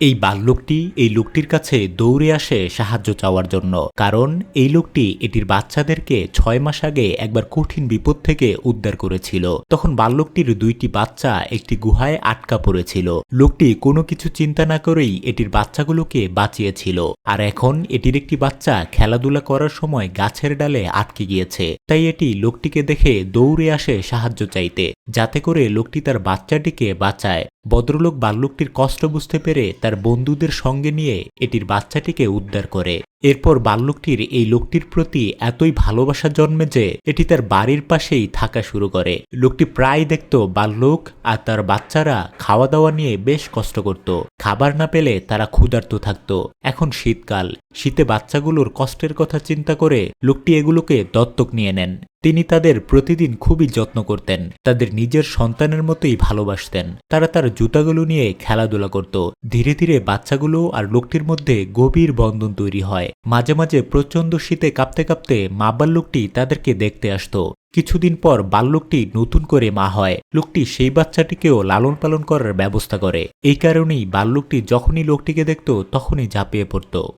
এই বাল্যকটি এই লোকটির কাছে দৌড়ে আসে সাহায্য চাওয়ার জন্য। কারণ এই লোকটি এটির বাচ্চাদেরকে ছয় মাস আগে একবার কঠিন বিপদ থেকে উদ্ধার করেছিল। তখন বাল্যকটির দুইটি বাচ্চা একটি গুহায় আটকা পড়েছিল। লোকটি কোনো কিছু চিন্তা না করেই এটির বাচ্চাগুলোকে বাঁচিয়েছিল। আর এখন এটির একটি বাচ্চা খেলাধুলা করার সময় গাছের ডালে আটকে গিয়েছে। তাই এটি লোকটিকে দেখে দৌড়ে আসে সাহায্য চাইতে, যাতে করে লোকটি তার বাচ্চাটিকে বাঁচায়। ভদ্রলোক বাল্যকটির কষ্ট বুঝতে পেরে তার বন্ধুদের সঙ্গে নিয়ে এটির বাচ্চাটিকে উদ্ধার করে। এরপর বাল্যকটির এই লোকটির প্রতি এতই ভালোবাসা জন্মে যে এটি তার বাড়ির পাশেই থাকা শুরু করে। লোকটি প্রায় দেখত বাল্যক আর তার বাচ্চারা খাওয়া দাওয়া নিয়ে বেশ কষ্ট করত। খাবার না পেলে তারা ক্ষুধার্ত থাকত। এখন শীতকাল। শীতে বাচ্চাগুলোর কষ্টের কথা চিন্তা করে লোকটি এগুলোকে দত্তক নিয়ে নেন। তিনি তাদের প্রতিদিন খুবই যত্ন করতেন। তাদের নিজের সন্তানের মতোই ভালোবাসতেন। তারা তার জুতাগুলো নিয়ে খেলাধুলা করত। ধীরে ধীরে বাচ্চাগুলো আর লোকটির মধ্যে গভীর বন্ধন তৈরি হয়। মাঝে মাঝে প্রচণ্ড শীতে কাঁপতে কাঁপতে মা বাল্যকটি তাদেরকে দেখতে আসত। কিছুদিন পর বাল্যকটি নতুন করে মা হয়। লোকটি সেই বাচ্চাটিকেও লালন পালন করার ব্যবস্থা করে। এই কারণেই বাল্যকটি যখনই লোকটিকে দেখত, তখনই ঝাঁপিয়ে পড়ত।